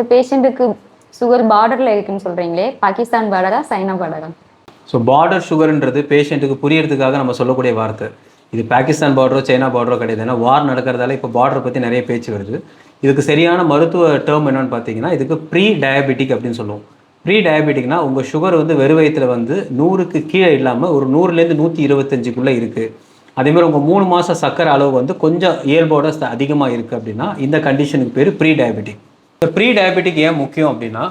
இந்த பேஷண்ட்டுக்கு சுகர் பார்டர்ல இருக்குன்னு சொல்றீங்களே பாகிஸ்தான் பார்டரா சைனா பார்டரா ஸோ பார்டர் சுகர்ன்றது பேஷண்ட்டுக்கு புரியறதுக்காக நம்ம சொல்லக்கூடிய வார்த்தை. இது பாகிஸ்தான் பார்டரோ சைனா பார்டரோ கிடையாது. ஏன்னா வார் நடக்கிறதால இப்போ பார்டரை பற்றி நிறைய பேச்சு வருது. இதுக்கு சரியான மருத்துவ டேர்ம் என்னன்னு பார்த்தீங்கன்னா இதுக்கு ப்ரீ டயபெட்டிக் அப்படின்னு சொல்லுவோம். ப்ரீ டயபெட்டிக்னா உங்கள் சுகர் வந்து வெறு வயித்துல வந்து நூறுக்கு கீழே இல்லாமல் ஒரு நூறுலேருந்து நூற்றி இருபத்தஞ்சுக்குள்ளே இருக்குது அதேமாதிரி உங்கள் மூணு மாத சக்கரை அளவு வந்து கொஞ்சம் இயல்போட அதிகமாக இருக்குது அப்படின்னா இந்த கண்டிஷனுக்கு பேர் ப்ரீ டயபெட்டிக் இந்த ப்ரீ டயபெட்டிக் ஏன் முக்கியம் அப்படின்னா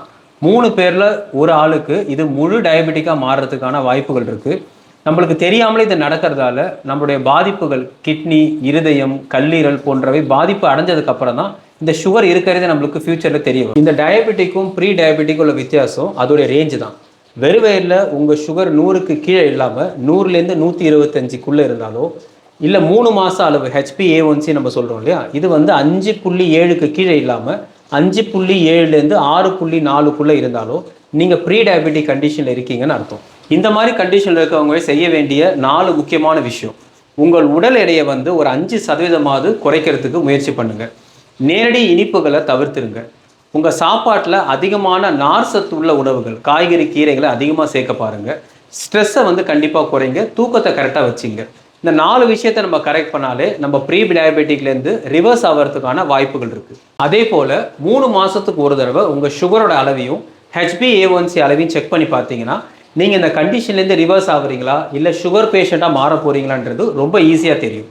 மூணு பேரில் ஒரு ஆளுக்கு இது முழு டயபெட்டிக்காக மாறுறதுக்கான வாய்ப்புகள் இருக்குது நம்மளுக்கு தெரியாமலே இது நடக்கிறதால நம்மளுடைய பாதிப்புகள் கிட்னி இருதயம் கல்லீரல் போன்றவை பாதிப்பு அடைஞ்சதுக்கு அப்புறம் தான் இந்த சுகர் இருக்கிறது நம்மளுக்கு ஃபியூச்சரில் தெரிய வரும். இந்த டயபெட்டிக்கும் ப்ரீ டயபெட்டிக்கும் உள்ள வித்தியாசம் அதோடைய ரேஞ்சு தான். வெறுவயரில் உங்கள் சுகர் நூறுக்கு கீழே இல்லாமல் நூறுலேருந்து நூற்றி இருபத்தஞ்சுக்குள்ளே இருந்தாலோ இல்லை மூணு மாதம் அளவு ஹெச்பி ஏ ஒன்சி நம்ம சொல்கிறோம் இல்லையா இது வந்து அஞ்சு புள்ளி ஏழுக்கு கீழே இல்லாமல் அஞ்சு புள்ளி ஏழுலேருந்து ஆறு புள்ளி நாலுக்குள்ளே இருந்தாலும் நீங்கள் ப்ரீ டயபெட்டிக் கண்டிஷனில் இருக்கீங்கன்னு அர்த்தம். இந்த மாதிரி கண்டிஷனில் இருக்கவங்க செய்ய வேண்டிய நாலு முக்கியமான விஷயம். உங்கள் உடல் எடையை வந்து ஒரு அஞ்சு சதவீதமாவது குறைக்கிறதுக்கு முயற்சி பண்ணுங்கள் நேரடி இனிப்புகளை தவிர்த்துருங்க. உங்கள் சாப்பாட்டில் அதிகமான நார் சத்து உள்ள உணவுகள் காய்கறி கீரைகளை அதிகமாக சேர்க்க பாருங்கள் ஸ்ட்ரெஸ்ஸை வந்து கண்டிப்பாக குறைங்க. தூக்கத்தை கரெக்டாக வச்சுங்க. இந்த நாலு விஷயத்தை நம்ம கரெக்ட் பண்ணாலே நம்ம ப்ரீ டயபெட்டிக்லேருந்து ரிவர்ஸ் ஆகிறதுக்கான வாய்ப்புகள் இருக்குது அதே போல் மூணு மாதத்துக்கு ஒரு தடவை உங்கள் சுகரோட அளவையும் ஹெச்பி ஏஒன்சி அளவையும் செக் பண்ணி பார்த்தீங்கன்னா நீங்கள் இந்த கண்டிஷன்லேருந்து ரிவர்ஸ் ஆகுறீங்களா இல்லை சுகர் பேஷண்ட்டாக மாற போகிறீங்களான்றது ரொம்ப ஈஸியாக தெரியும்.